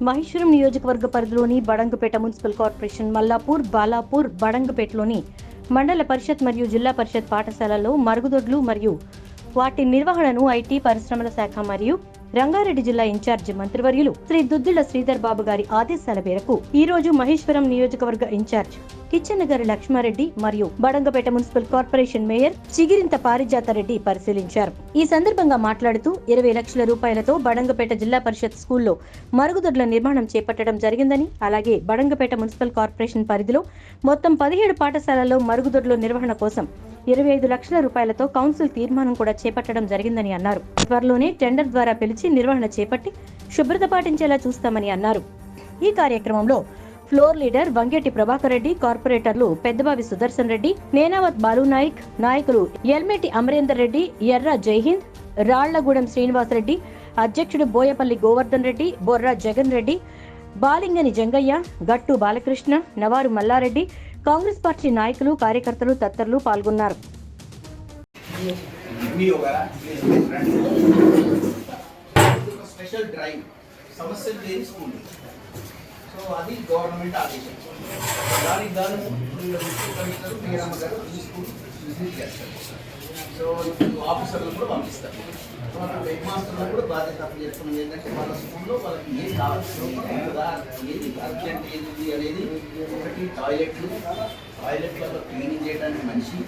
మహేశ్వరం నియోజకవర్గ పరిధిలోని Badangpet municipal corporation Mallapur Balapur బడంగపేటలోని మండల పరిషత్ మరియు జిల్లా పరిషత్ పాఠశాలలో మరుగుదొడ్లు మరియు వాటి నిర్వహణను ఐటీ పరిశ్రమల శాఖ మరియు రంగారెడ్డి జిల్లా ఇన్ఛార్జి మంత్రివర్యులు శ్రీ దుద్దిళ్ళ శ్రీధర్ బాబు గారి ఆదేశాల మేరకు ఈ రోజు మహేశ్వరం నియోజకవర్గ ఇన్ఛార్జ్ కిచ్చెన్నగారి లక్ష్మారెడ్డి మరియు Badangpet municipal corporation mayor Chigirintha Parijatha Reddy పరిశీలించారు. ఈ సందర్భంగా మాట్లాడుతూ ఇరవై లక్షల రూపాయలతో బడంగపేట జిల్లా పరిషత్ స్కూల్లో మరుగుదొడ్ల నిర్మాణం చేపట్టడం జరిగిందని అలాగే బడంగపేట మున్సిపల్ కార్పొరేషన్ పరిధిలో మొత్తం పదిహేడు పాఠశాలల్లో మరుగుదొడ్ల నిర్వహణ కోసం ఇరవై ఐదు లక్షల రూపాయలతో కౌన్సిల్ తీర్మానం కూడా చేపట్టడం జరిగిందని అన్నారు. త్వరలోనే టెండర్ ద్వారా పిలిచి నిర్వహణ చేపట్టి శుభ్రత పాటించేలా చూస్తామని అన్నారు. ఈ కార్యక్రమంలో ఫ్లోర్ లీడర్ వంగేటి ప్రభాకర్ రెడ్డి కార్పొరేటర్లు పెద్దబావి సుదర్శన్ రెడ్డి నేనావత్ బాలు నాయక్ నాయకులు ఎల్మేటి అమరేందర్ రెడ్డి ఎర్ర జైహింద్ రాళ్ళగూడెం శ్రీనివాసరెడ్డి అధ్యక్షుడు బోయపల్లి గోవర్ధన్ రెడ్డి బొర్రా జగన్ రెడ్డి బాలింగని జంగయ్య గట్టు బాలకృష్ణ నవారు మల్లారెడ్డి కాంగ్రెస్ పార్టీ నాయకులు కార్యకర్తలు తదితరులు పాల్గొన్నారు. మీ ఒకరా ఒక స్పెషల్ డ్రైవ్ సమస్యలు లేని స్కూల్ సో అది గవర్నమెంట్ ఆదేశం. దానికి గాను కమిషనర్ మీరమ్మ గారు ఈ స్కూల్ విజిట్ చేస్తారు. సో ఆఫీసర్లు కూడా పంపిస్తారు. హెడ్ మాస్టర్లు కూడా బాధ్యత చేస్తున్నాం ఏంటంటే వాళ్ళ స్కూల్లో వాళ్ళకి ఏం కావాల్సిన ఏది అర్జెంట్ ఏది అనేది ఒకటి టాయిలెట్లు. టాయిలెట్లలో క్లీనింగ్ చేయడానికి మనిషి.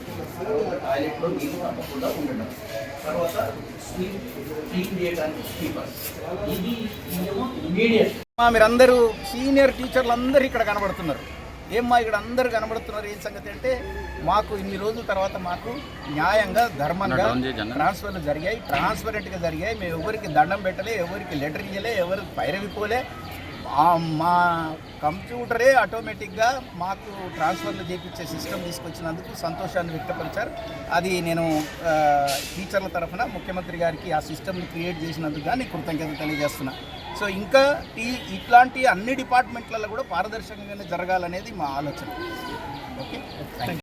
టాయిలెట్లో నీళ్ళు తప్పకుండా ఉండడం తర్వాత స్వీప్ క్లీన్ చేయడానికి స్వీపర్స్ ఇది ఇదేమో ఇమీడియట్ మీరందరూ సీనియర్ టీచర్లు అందరూ ఇక్కడ కనబడుతున్నారు. ఏమ్మా ఇక్కడ అందరూ కనబడుతున్నారు? ఏం సంగతి అంటే మాకు ఇన్ని రోజుల తర్వాత మాకు న్యాయంగా ధర్మంగా ట్రాన్స్ఫర్లు జరిగాయి. ట్రాన్స్పరెంట్గా జరిగాయి. మేము ఎవరికి దండం పెట్టలే ఎవరికి లెటర్ ఇయ్యలే ఎవరికి పైరవిపోలే మా కంప్యూటరే ఆటోమేటిక్గా మాకు ట్రాన్స్ఫర్లు చేయించే సిస్టమ్ తీసుకొచ్చినందుకు సంతోషాన్ని వ్యక్తపరిచారు. అది నేను టీచర్ల తరఫున ముఖ్యమంత్రి గారికి ఆ సిస్టమ్ని క్రియేట్ చేసినందుకు కానీ కృతజ్ఞత తెలియజేస్తున్నా. సో ఇంకా ఈ ఇట్లాంటి అన్ని డిపార్ట్మెంట్లలో కూడా పారదర్శకంగానే జరగాలనేది మా ఆలోచన. ఓకే? థ్యాంక్